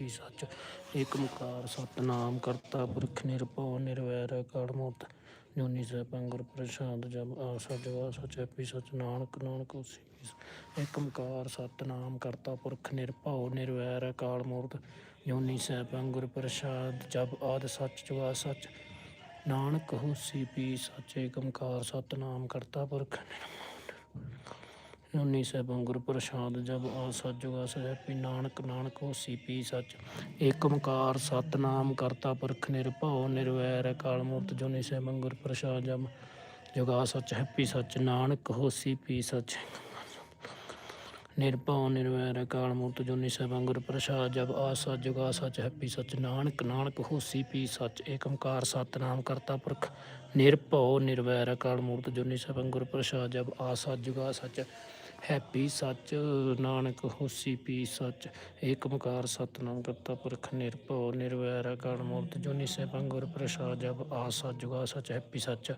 Happy ਸੱਚ। ਏਕ ਓੰਕਾਰ ਸਤਨਾਮ, ਕਰਤਾ, ਪੁਰਖ, ਨਿਰਭਉ, ਨਿਰਵੈਰ ਅਕਾਲ ਮੂਰਤ ਜੋਨੀ ਸੈਭੰ ਗੁਰ ਪ੍ਰਸਾਦ, ਜਪ, ਆਸਾ, ਜਵਾ, ਸਚ, ਹੈਪੀ ਸਚ, ਨਾਨਕ ਨਾਨਕ ਹੋਸੀ ਪੀ ਏਕ ਓੰਕਾਰ ਸਤਨਾਮ, ਕਰਤਾ, ਪੁਰਖ, ਨਿਰਭਉ, ਨਿਰਵੈਰ ਅਕਾਲ ਮੂਰਤ ਜੋਨੀ ਸੈਭੰ ਗੁਰ ਪ੍ਰਸਾਦ, ਜਪ, ਆਦ, ਸਚ ਜੁਗਾ ਸਚ, ਨਾਨਕ ਹੋਸੀ ਪੀ ਸੱਚ। ਏਕ ਓੰਕਾਰ ਸਤਨਾਮ, ਕਰਤਾ, ਪੁਰਖ ਜੋਨੀ ਸੈਭੰ ਗੁਰ ਪ੍ਰਸਾਦ ਜਪ ਆ ਸਚ ਜੁਗਾ ਸਚ ਹੈਪੀ ਨਾਨਕ ਨਾਨਕ ਹੋਸੀ ਪੀ ਸਚ। ਏਕ ਓੰਕਾਰ ਸਤਨਾਮ ਕਰਤਾ ਪੁਰਖ ਨਿਰਭਉ ਨਿਰਵੈਰ ਅਕਾਲ ਮੂਰਤ ਜੋਨੀ ਸੈਭੰ ਗੁਰ ਪ੍ਰਸਾਦ ਜਪ ਜੁਗਾ ਸਚ ਹੈਪੀ ਸਚ, ਨਾਨਕ ਹੋਸੀ ਪੀ ਸੱਚ। ਨਿਰਭਉ ਨਿਰਵੈਰ ਅਕਾਲ ਮੂਰਤ ਜੋਨੀ ਸੈਭੰ ਗੁਰ ਪ੍ਰਸਾਦ ਜਪ ਆਦ ਸਚ ਜੁਗਾ ਸਚ ਹੈਪੀ ਸੱਚ ਨਾਨਕ ਨਾਨਕ ਹੋਸੀ ਪੀ ਸੱਚ ਏਕ ਓੰਕਾਰ ਸਤਨਾਮ ਕਰਤਾ ਪੁਰਖ। ਨਿਰਭਉ ਨਿਰਵੈਰ ਅਕਾਲ ਮੂਰਤ ਜੋਨੀ ਸੈਭੰ ਗੁਰ ਪ੍ਰਸਾਦ ਜਪ ਆਦ ਸਚ ਜੁਗਾ ਸਚ ਹੈਪੀ ਸੱਚ, ਨਾਨਕ ਹੋਸੀ ਪੀ ਸੱਚ ਏਕਮਕਾਰ ਓੰਕਾਰ ਸਤਨਾਮ ਕਰਤਾ ਪੁਰਖ। ਨਿਰਭਉ ਨਿਰਵੈਰ ਅਕਾਲ ਮੂਰਤ ਜੋਨੀ ਸੈਭੰ ਗੁਰ ਪ੍ਰਸਾਦ, ਜਬ ਆਦ ਸਚ ਜੁਗਾ ਸਚ ਹੈਪੀ ਸੱਚ,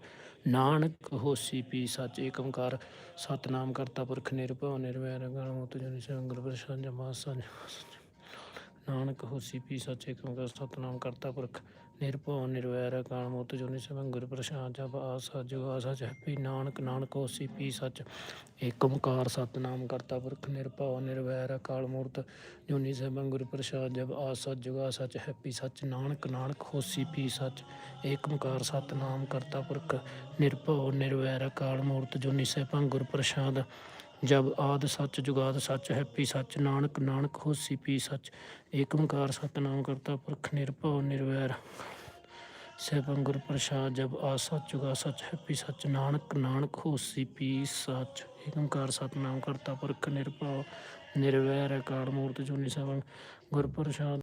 ਨਾਨਕ ਹੋਸੀ ਪੀ ਸੱਚ ਏਕਮਕਾਰ ਓੰਕਾਰ ਸਤਨਾਮ ਕਰਤਾ ਪੁਰਖ। ਨਿਰਭਉ ਨਿਰਵੈਰ ਅਕਾਲ ਮੂਰਤ ਜੋਨੀ ਸੈਭੰ ਗੁਰ ਪ੍ਰਸਾਦ ਜਪ ਨਾਨਕ ਹੋਸੀ ਪੀ ਸੱਚ ਏਕ ਸਤਨਾਮ ਕਰਤਾ ਪੁਰਖ। ਨਿਰਭਉ, ਨਿਰਵੈਰ ਅਕਾਲ ਮੂਰਤ ਜੋਨੀ ਸੈਭੰ ਗੁਰ ਪ੍ਰਸਾਦ ਜਪ ਆਦ ਸਚ ਜੁਗਾ ਸਚ ਹੈਪੀ ਨਾਨਕ ਨਾਨਕ ਹੋਸੀ ਪੀ ਸੱਚ ਏਕ ਓੰਕਾਰ ਸਤਨਾਮ ਕਰਤਾ ਪੁਰਖ। ਨਿਰਭਉ, ਨਿਰਵੈਰ ਅਕਾਲ ਮੂਰਤ ਜੋਨੀ ਗੁਰ ਪ੍ਰਸਾਦ ਜਪ ਆਦ ਸਚ ਜੁਗਾ ਸਚ ਸੱਚ। ਨਾਨਕ ਨਾਨਕ ਹੋਸੀ ਪੀ ਸੱਚ ਏਕ ਓੰਕਾਰ ਸਤਨਾਮ ਕਰਤਾ ਪੁਰਖ। ਨਿਰਭਉ, ਨਿਰਵੈਰ ਅਕਾਲ ਮੂਰਤ ਜੋਨੀ ਸੈਭੰ ਗੁਰ ਪ੍ਰਸਾਦ ਜਬ ਆਦ ਸੱਚ ਜੁਗਾਦ ਸੱਚ ਹੈਪੀ ਸੱਚ, ਨਾਨਕ ਨਾਨਕ ਹੋਸੀ ਪੀ ਸੱਚ। ਏਕ ਓੰਕਾਰ ਸਤਨਾਮ ਕਰਤਾ ਪੁਰਖ ਨਿਰਭਉ ਨਿਰਵੈਰ। ਸੈਭੰ ਗੁਰ ਪ੍ਰਸਾਦ, ਜਬ ਆਦ ਸੱਚ ਜੁਗਾ ਸੱਚ ਹੈਪੀ ਸੱਚ, ਨਾਨਕ ਨਾਨਕ ਹੋਸੀ ਪੀ ਸੱਚ। ਏਕ ਓੰਕਾਰ ਸਤਨਾਮ ਕਰਤਾ ਪੁਰਖ ਨਿਰਭਉ ਨਿਰਵੈਰ, ਅਕਾਲ ਮੂਰਤ ਜੋਨੀ ਸੈਭੰ। ਗੁਰ ਪ੍ਰਸਾਦ